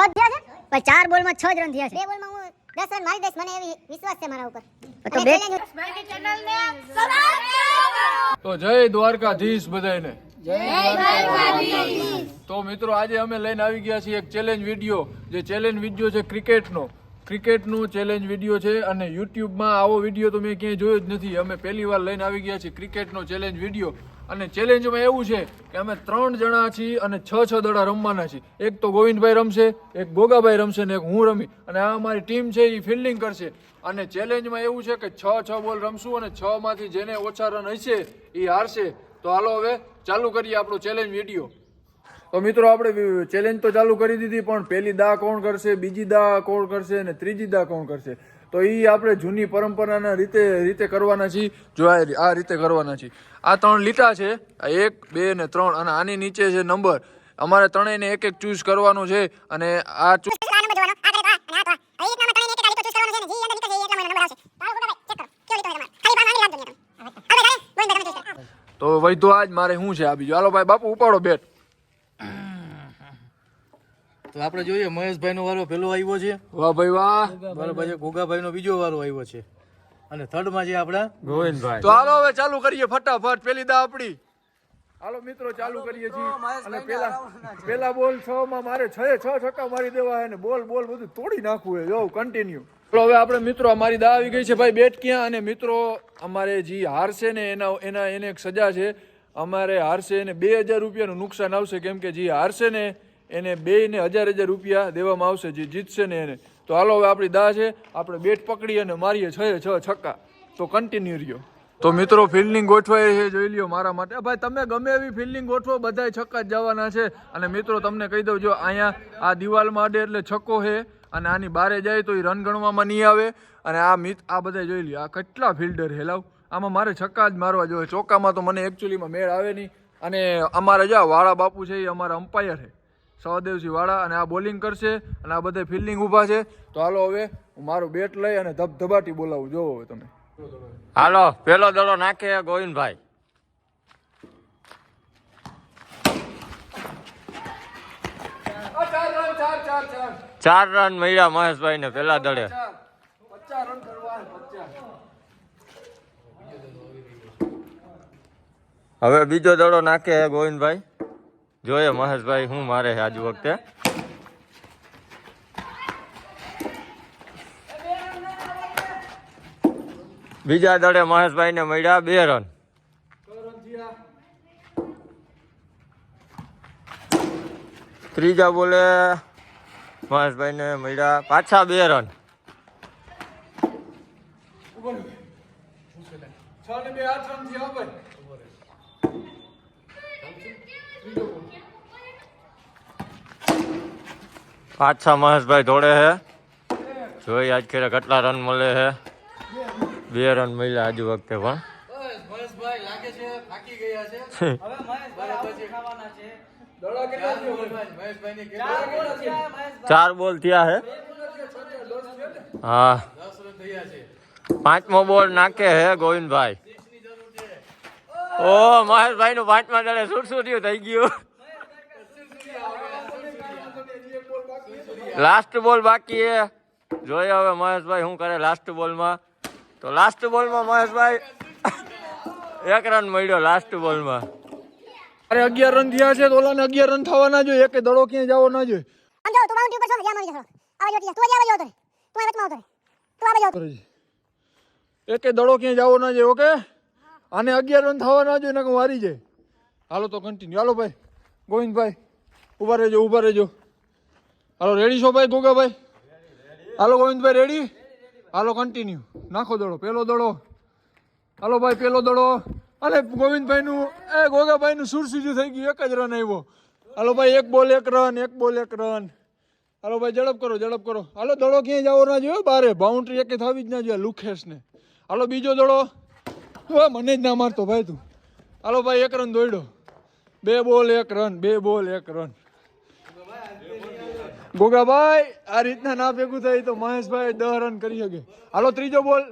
છ જ થયા છે? ભાઈ ચાર બોલમાં છ જ રન થયા બે છે બોલમાં હું દસ રન મારી દઈશ મને એવી વિશ્વાસ છે મારા ઉપર. તો બે તો જય દ્વારકાધીશ બધાને તો મિત્રો આજે અમે લઈને આવી ગયા છીએ એક ચેલેન્જ વીડિયો જે ચેલેન્જ વીડિયો છે ક્રિકેટનો. ક્રિકેટનો ચેલેન્જ વીડિયો છે અને યુટ્યુબમાં આવો વીડિયો તો મેં ક્યાંય જોયો જ નથી. અમે પહેલી વાર લઈને આવી ગયા છીએ ક્રિકેટનો ચેલેન્જ વીડિયો અને ચેલેન્જમાં એવું છે કે અમે ત્રણ જણા છીએ અને છ છ દડા રમવાના છીએ. એક તો ગોવિંદભાઈ રમશે, એક ગોગાભાઈ રમશે ને એક હું રમી. અને આ અમારી ટીમ છે એ ફિલ્ડિંગ કરશે. અને ચેલેન્જમાં એવું છે કે છ છ બોલ રમશું અને છ માંથી જેને ઓછા રન હશે એ હારશે. તો હાલો હવે, ચાલુ કરીએ આપણો ચેલેન્જ વીડિયો તો મિત્રો, આપણે ચેલેન્જ તો ચાલુ કરી દીધી, પણ પહેલી દા કોણ કરશે, બીજી દા કોણ કરશે અને ત્રીજી દા કોણ કરશે? તો એ આપણે જૂની પરંપરાના રીતે રીતે કરવાના છીએ. જો આ રીતે કરવાના છીએ. આ ત્રણ લીટા છે. આ એક બે ને ત્રણ. અને આની નીચે છે નંબર. અમારે ત્રણેયને એક એક ચૂઝ કરવાનું છે અને આ. તો વૈધો આજ મારે શું છે આ બીજું? હાલો ભાઈ બાપુ ઉપાડો બેટ. તો આપણે જોઈએ મહેશભાઈ નો વારો પેલો આવ્યો છે. વાહ ભાઈ વાહ. બરાબર છે. ગોગાભાઈ નો બીજો વારો આવ્યો છે. અને થર્ડમાં છે આપણા ગોવિંદભાઈ. તો હાલો હવે ચાલુ કરીએ ફટાફટ. પેલી દા આપડી હાલો મિત્રો ચાલુ કરીએ છીએ. અને પેલા પેલા બોલ છ માં મારે છ છ છક્કા મારી દેવા અને બોલ બોલ બધું તોડી નાખવું છે. જો કન્ટિન્યુ તો હવે આપણે મિત્રો અમારી દા આવી ગઈ છે. ભાઈ બેટ ક્યાં? અને મિત્રો અમારે જે હારશે ને એના એના એને એક સજા છે. અમારે હારશે ને બે હજાર રૂપિયાનું નુકસાન આવશે. કેમ કે જે હારશે ને એને બે ને હજાર હજાર રૂપિયા દેવામાં આવશે, જે જીતશે ને એને. તો હાલો હવે આપણી દા છે, આપણે બેટ પકડી અને મારીએ છ છ છક્કા. તો કન્ટિન્યુ રહ્યો. તો મિત્રો ફિલ્ડિંગ ગોઠવાય છે, જોઈ લ્યો મારા માટે. ભાઈ, તમે ગમે એવી ફિલ્ડિંગ ગોઠવો, બધાય છક્કા જ જવાના છે. અને મિત્રો, તમને કહી દઉં, જો અહીંયા આ દિવાલમાં અડે એટલે છક્કો છે, અને આની બારે જાય તો એ રન ગણવામાં નહીં આવે. અને આ મિત આ બધા જોઈ લ્યો, આ કેટલા ફિલ્ડર હેલાવ આમાં મારે છક્કા જ મારવા જોઈએ. ચોક્કામાં તો મને એકચ્યુઅલીમાં મેળ આવે નહીં. અને અમારે જો વાળા બાપુ છે એ અમારા અમ્પાયર છે. સહદેવસિંહ વાળા અને આ બોલિંગ કરશે અને આ બધા ફિલ્ડિંગ ઊભા છે. તો હાલો હવે હું મારું બેટ લઈ અને ધબધબાટી બોલાવું. જોવો હવે તમે. હાલો પેલો દડો નાખે ગોવિંદભાઈ. ચાર રન મળ્યા મહેશભાઈ ને પેલા દડે. હવે બીજો દડો નાખે ગોવિંદભાઈ. જોઈએ મહેશભાઈ શું મારે આજ વખતે. બીજા દળે મહેશભાઈ ને મળ્યા બે રન. ત્રીજા બોલે મહેશભાઈ ને મળ્યા પાછા બે રન. છ ને બે, આઠ રન થયા પાછા મહેશભાઈ દોડે છે જોઈ આજ ખેરે કેટલા રન મળે છે બે રન મળ્યા આજ વખતે પણ. મહેશભાઈ લાગે છે થાકી ગયા છે. બરાબર છે. દડા કેટલા થયા ભાઈ? મહેશભાઈ ને કેટલા ચાર બોલ થયા છે હા. દસ રન થયા છે. પાંચમો બોલ નાખે હે ગોવિંદભાઈ. ઓ મહેશભાઈ નું પાંચમા દડે સુરસુર્યું થઈ ગયું. લાસ્ટ બોલ બાકી એ જોઈએ હવે મહેશભાઈ શું કરે લાસ્ટ બોલમાં તો લાસ્ટ બોલમાં મહેશભાઈ એક રન મળ્યો લાસ્ટ બોલમાં અરે અગિયાર રન થયા છે તો ઓલાને અગિયાર રન થવા ના જોઈએ. એકે દડો ક્યાંય જવો ના જોઈએ. ને. એકે દડો ક્યાંય જવો ના જોઈએ ઓકે? આને અગિયાર રન થવા ના જોઈએ નકર હારી જાય. હાલો તો કન્ટિન્યુ હાલો ભાઈ. ગોવિંદભાઈ ઊભા રહેજો ઊભા રહેજો. હાલો રેડી છો ભાઈ ગોગાભાઈ હાલો, ગોવિંદભાઈ રેડી હાલો કન્ટિન્યુ નાખો દડો, પેલો દડો. હાલો, ભાઈ, પેલો દડો. અરે ગોવિંદભાઈનું, એ ગોગાભાઈનું સુરસીજું થઈ ગયું, એક જ રન આવ્યો. હાલો, ભાઈ, એક બોલ એક રન એક બોલ એક રન હાલો, ભાઈ, ઝડપ કરો ઝડપ કરો. હાલો, દડો ક્યાંય જવો ના જોઈએ, બારે બાઉન્ડ્રી એકે થવી જ ના જોઈએ, લુખેશને. હાલો, બીજો દડો. મને જ ના મારતો ભાઈ તું. હાલો, ભાઈ, એક રન દોડ્યો. બે બોલ એક રન બે બોલ એક રન ગોગાભાઈ, આ રીતના ના ભેગું થાય તો મહેશભાઈ દહ રન કરી શકે. હાલો, ત્રીજો બોલ.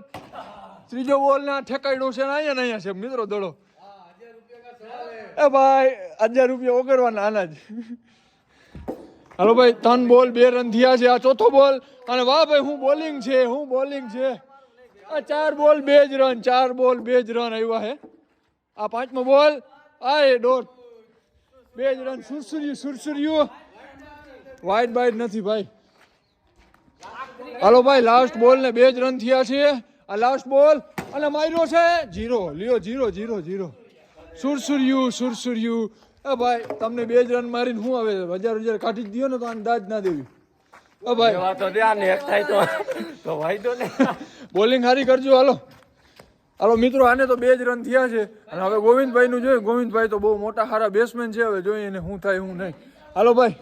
ત્રીજો બોલ ના ઠેકાયડો છે ને અહીંયા અહીંયા છે. મિત્રો, દડો. એ ભાઈ હજાર રૂપિયા ઓગળવાના આના જ હાલો ભાઈ, ત્રણ બોલ, બે રન થયા છે. આ ચોથો બોલ. અને વાહ ભાઈ, હું બોલિંગ છે, હું બોલિંગ છે. આ ચાર બોલ, બે જ રન, ચાર બોલ, બે જ રન આવ્યા હે. આ પાંચમો બોલ. આ એ દોઢ બે જ રન. સુરસુર્યું સુરસુર્યું વાઇડ બાઇડ નથી ભાઈ. હાલો ભાઈ લાસ્ટ બોલ ને બે જ રન થયા છે. આ લાસ્ટ બોલ અને માર્યો છે. જીરો લ્યો જીરો જીરો જીરો સુરસુર્યું સુરસુર્યું અ ભાઈ તમને બે જ રન મારીને શું આવે હજાર હજાર કાઢી જ દો ને તો અંદાજ દાજ ના દેવી. અ ભાઈ. તો ત્યાં ને થાય તો તો વાયદો ને. બોલિંગ સારી કરજો હાલો. હાલો મિત્રો આને તો બે જ રન થયા છે. અને હવે ગોવિંદભાઈ નું જોઈએ ગોવિંદભાઈ તો બહુ મોટા સારા બેટ્સમેન છે. હવે જોઈએ એને શું થાય શું નહીં. હાલો ભાઈ.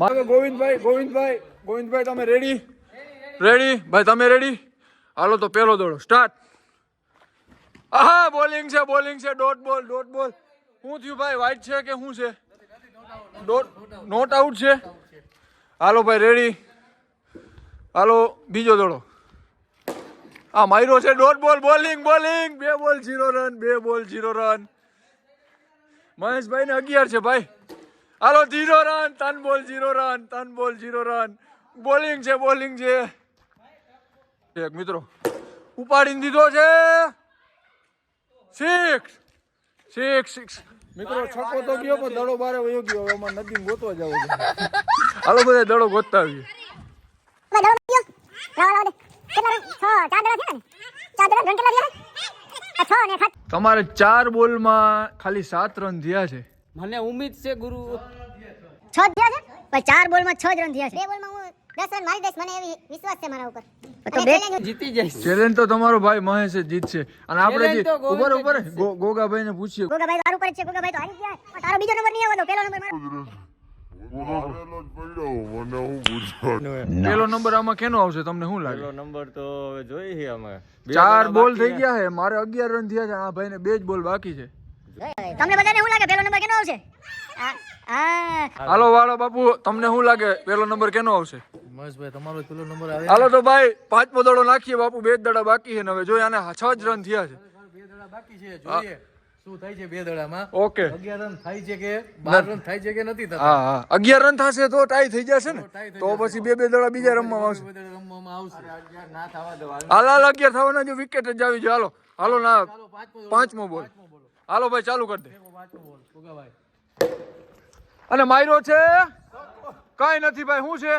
મારે ગોવિંદભાઈ ગોવિંદભાઈ ગોવિંદભાઈ, તમે રેડી રેડી ભાઈ, તમે રેડી હાલો તો પેલો દોડો. સ્ટાર્ટ આહા બોલિંગ છે બોલિંગ છે. ડોટ બોલ ડોટ બોલ શું થયું ભાઈ? વાઇટ છે કે શું છે? ડોટ નોટ આઉટ છે? હાલો ભાઈ રેડી હાલો, બીજો દોડો. આ માયરો છે. ડોટ બોલ બોલિંગ બોલિંગ બે બોલ ઝીરો રન બે બોલ ઝીરો રન મહેશભાઈ ને અગિયાર છે ભાઈ. હાલો ઝીરો રન ત્રણ બોલ જીરો રન ત્રણ બોલ ઝીરો રન બોલિંગ છે બોલિંગ છે. એક મિત્રો ઉપાડીને દીધો છે. સિક્સ સિક્સ સિક્સ મિત્રો છકો તો ગયો પણ દડો બારે વયો ગયો. હવે અમારે નદી ગોતવા જવો છે. હાલો બધા દડો ગોતતા આવીએ. ભાઈ દડો ગયો. લાવો લાવો દે. કેટલા રન? છ ચાર દડા થયા ને? ચાર દડા રન કેટલા થયા આ છ ને ખાત તમારે ચાર બોલમાં ખાલી સાત રન થયા છે. મને ઉમ્મીદ છે ગુરુ. છ જ થયા છે? પણ ચાર બોલમાં છ જ રન થયા છે. બે બોલમાં હું દસ રન મારી દઈશ મને એવી વિશ્વાસ છે મારા ઉપર. તો બે જીતી જઈશ. ચેલેન્જ તો તમારો ભાઈ મહેશ જ જીતશે. અને આપણે ઉપર ઉપર જીતશે. ગોગાભાઈ ને પૂછીએ. ગોગાભાઈ તારું હારું છે ગોગાભાઈ તો હારી ગયા. પણ તારો બીજો નંબર નહીં આવતો પેલો નંબર મારો. પેલો નંબર આમાં કેનો આવશે તમને શું લાગે? પેલો નંબર તો હવે જોઈ છે અમે. બે ચાર બોલ થઈ ગયા છે મારે અગિયાર રન થયા છે આ ભાઈને બે જ બોલ બાકી છે. તમને બધાને શું લાગે પેલો નંબર કેનો આવશે? હાલો વાળો બાપુ તમને શું લાગે? પેલો નંબર કેનો આવશે? મહેશભાઈ તમારો પેલો નંબર આવે. હાલો તો ભાઈ પાંચમો દડો નાખીએ બાપુ બે દડા બાકી છે ને હવે. જોઈએ આને છ જ રન થયા છે. બે દડા બાકી છે જોઈએ. શું થાય છે બે દડામાં? ઓકે. અગિયાર રન થાય છે કે બાર રન થાય છે કે નથી થતા? હા હા. અગિયાર રન થશે તો ટાઈ થઈ જશે ને. તો પછી બે બે દડા બીજા રમવામાં આવશે. રમવામાં આવશે. ના થવા દો હાલ. હાલ હાલ અગિયાર થવાના જો વિકેટ જ આવી જાય. હાલો હાલો ના પાંચમો પાંચમો બોલ. હાલો ભાઈ ચાલુ કરી દે. અને માયરો છે? કાંઈ નથી ભાઈ શું છે?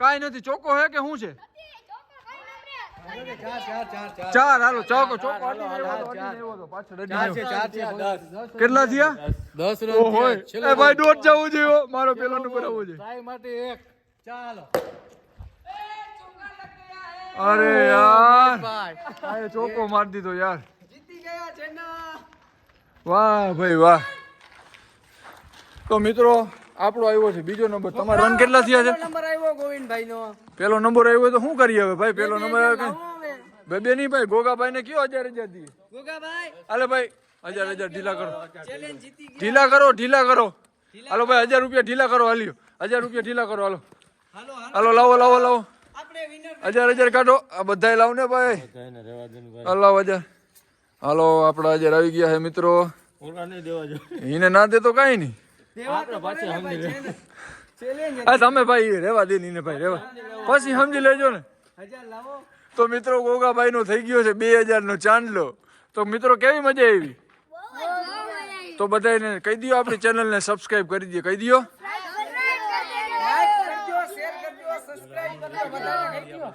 કાંઈ નથી. ચોકો હે કે શું છે? ચાર ચાર ચાર. ચાર ચાર હાલો ચોકો ચોકો કેટલા થયા? દસ હોય. ભાઈ દોઢ જવું જોઈએ મારો પેલો નંબર આવવો જોઈએ ચાલો. અરે યાર. ભાઈ. ચોકો મારી દીધો યાર. વાહ ભાઈ વાહ. તો મિત્રો આપણો આવ્યો છે બીજો નંબર. તમારા રન કેટલા થયા છે? નંબર આવ્યો ગોવિંદભાઈ નો પેલો નંબર આવ્યો તો શું કરીએ હવે ભાઈ? પેલો નંબર આવ્યો કે બે બે નહીં ભાઈ ગોગાભાઈ ને કયો હજાર હજાર દી ગોગાભાઈ? અલે ભાઈ હજાર હજાર ઢીલા કરો. ઢીલા કરો ઢીલા કરો. હાલો ભાઈ હજાર રૂપિયા ઢીલા કરો હાલ્યો. હજાર રૂપિયા ઢીલા કરો હાલો. હાલો લાવો લાવો લાવો. હજાર હજાર કાઢો. આ બધા લાવ ને ભાઈ. હજાર. હાલો આપણા હજાર આવી ગયા છે મિત્રો. એને ના દેતો કઈ કાંઈ નહીં. હા તમે ભાઈ રેવા દે ને એને ભાઈ રેવા. પછી સમજી લેજો ને. તો મિત્રો ગોગાભાઈ નો થઈ ગયો છે બે હજાર નો ચાંદલો. તો મિત્રો કેવી મજા આવી? તો બધાને કહી દો આપણી ચેનલ ને સબસ્ક્રાઇબ કરી દો કહી દો લાઈક કરજો શેર કરજો સબસ્ક્રાઇબ કરજો બધાને કહી દો